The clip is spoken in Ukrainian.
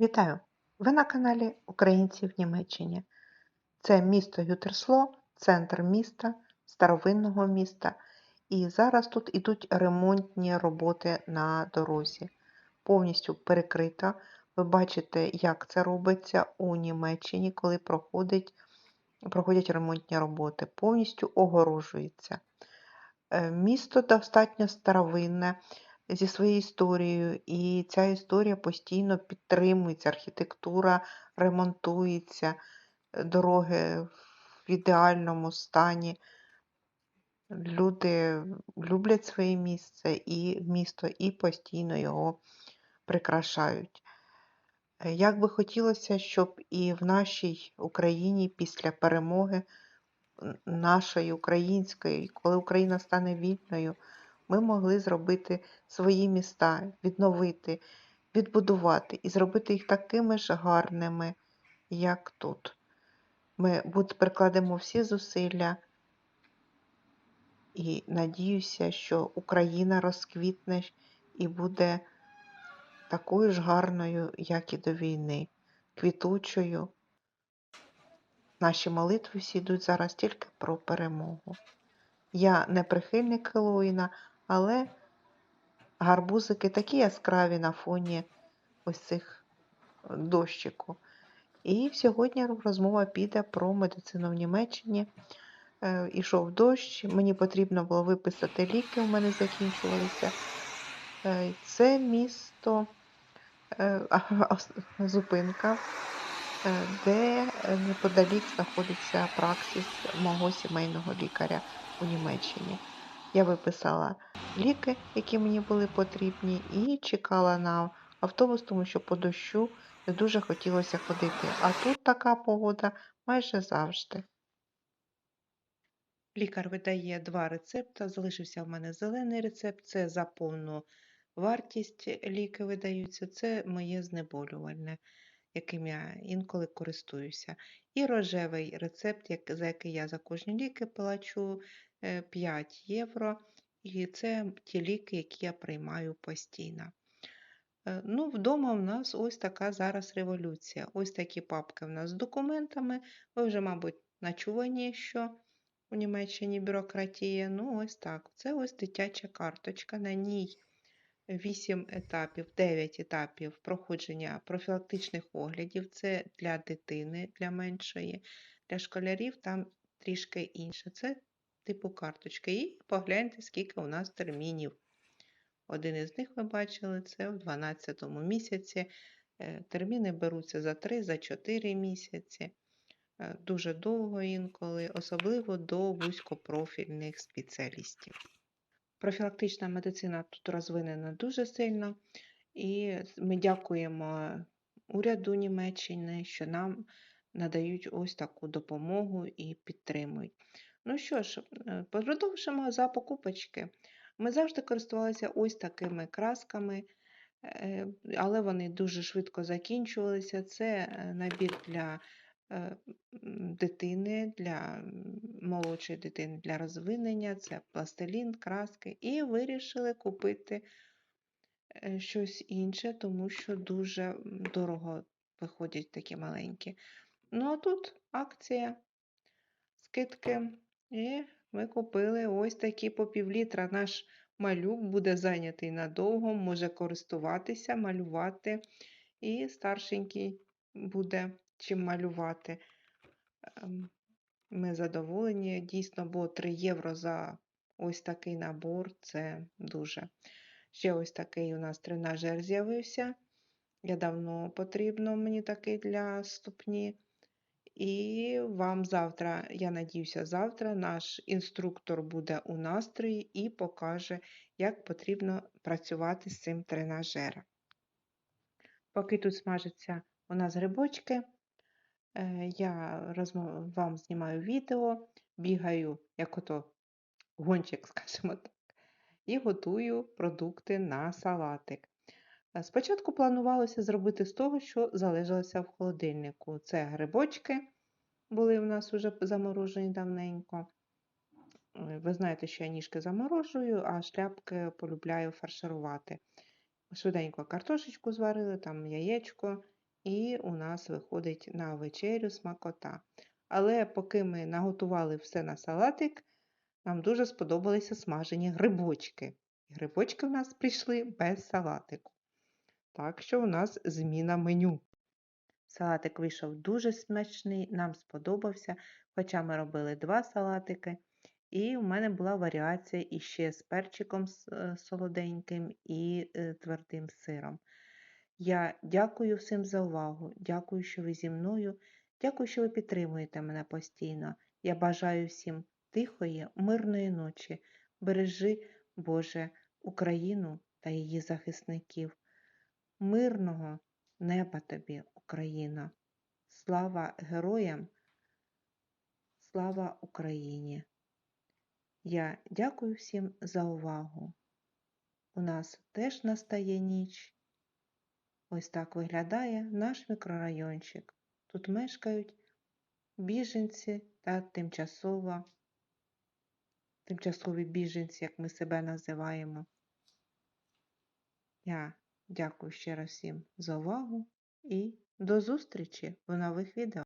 Вітаю! Ви на каналі Українці в Німеччині. Це місто Ютерсло, центр міста, старовинного міста. І зараз тут ідуть ремонтні роботи на дорозі. Повністю перекрита. Ви бачите, як це робиться у Німеччині, коли проходить, проходять ремонтні роботи. Повністю огорожується. Е, Місто достатньо старовинне зі своєю історією, і ця історія постійно підтримується, архітектура ремонтується, е, дороги в ідеальному стані. Люди люблять своє місце і місто, і постійно його прикрашають. Е, Як би хотілося, щоб і в нашій Україні після перемоги нашої української, коли Україна стане вільною, ми могли зробити свої міста, відновити, відбудувати і зробити їх такими ж гарними, як тут. Ми прикладемо всі зусилля і надіюся, що Україна розквітне і буде такою ж гарною, як і до війни, квітучою. Наші молитви всі йдуть зараз тільки про перемогу. Я не прихильник Хеллоуіна, але гарбузики такі яскраві на фоні ось цих е, дощику. І сьогодні розмова піде про медицину в Німеччині. Е, Ішов дощ, мені потрібно було виписати ліки, у мене закінчувалися. Е, Це місто, зупинка, де неподалік знаходиться праксис мого сімейного лікаря у Німеччині. Я виписала ліки, які мені були потрібні, і чекала на автобус, тому що по дощу не дуже хотілося ходити. А тут така погода майже завжди. Лікар видає два рецепта. Залишився в мене зелений рецепт, це за повну вартість ліки видаються, це моє знеболювальне, яким я інколи користуюся. І рожевий рецепт, за який я за кожні ліки плачу е, 5 євро. І це ті ліки, які я приймаю постійно. Е, Ну, вдома в нас ось така зараз революція. Ось такі папки в нас з документами. Ви вже, мабуть, начувані, що у Німеччині бюрократія. Ну, ось так. Це ось дитяча карточка. На ній 8 етапів, 9 етапів проходження профілактичних оглядів. Це для дитини, для меншої, для школярів там трішки інше. Це типу карточки. І погляньте, скільки у нас термінів. Один із них ви бачили, це в 12 місяці. Е, Терміни беруться за 3, за 4 місяці. Е, Дуже довго інколи, особливо до вузькопрофільних спеціалістів. Профілактична медицина тут розвинена дуже сильно, і ми дякуємо уряду Німеччини, що нам надають ось таку допомогу і підтримують. Ну що ж, е, продовжимо за покупочки. Ми завжди користувалися ось такими красками, е, але вони дуже швидко закінчувалися. Це е, набір для дитини, для молодшої дитини для розвинення, це пластилін, краски. І вирішили купити е, щось інше, тому що дуже дорого виходять такі маленькі. Ну а тут акція, скидки. І ми купили ось такі по півлітра. Наш малюк буде зайнятий надовго, може користуватися, малювати, і старшенький буде чим малювати. Ем, Ми задоволені. Дійсно, бо 3 євро за ось такий набор це дуже. Ще ось такий у нас тренажер з'явився. Я давно потрібно мені такий для ступні. І вам завтра, я надіюся, завтра наш інструктор буде у настрої і покаже, як потрібно працювати з цим тренажером. Поки тут смажаться у нас грибочки, я розмо- вам знімаю відео, бігаю, як ото гончик, скажімо так, і готую продукти на салатик. Е, Спочатку планувалося зробити з того, що залишилося в холодильнику. Це грибочки, були в нас вже заморожені давненько. Е, Ви знаєте, що я ніжки заморожую, а шляпки полюбляю фарширувати. Швиденько картошечку зварили, там яєчко і у нас виходить на вечерю смакота. Але поки ми наготували все на салатик, нам дуже сподобалися смажені грибочки. Грибочки в нас прийшли без салатику. Так що у нас зміна меню. Салатик вийшов дуже смачний, нам сподобався, хоча ми робили два салатики. І у мене була варіація іще з перчиком е, солоденьким і е, твердим сиром. Я дякую всім за увагу, дякую, що ви зі мною, дякую, що ви підтримуєте мене постійно. Я бажаю всім тихої, мирної ночі. Бережи, Боже, Україну та її захисників. Мирного неба тобі, Україна. Слава героям, слава Україні. Я дякую всім за увагу. У нас теж настає ніч. Ось так виглядає наш мікрорайончик. Тут мешкають біженці та тимчасова, тимчасові біженці, як ми себе називаємо. Я дякую ще раз всім за увагу і до зустрічі в нових відео.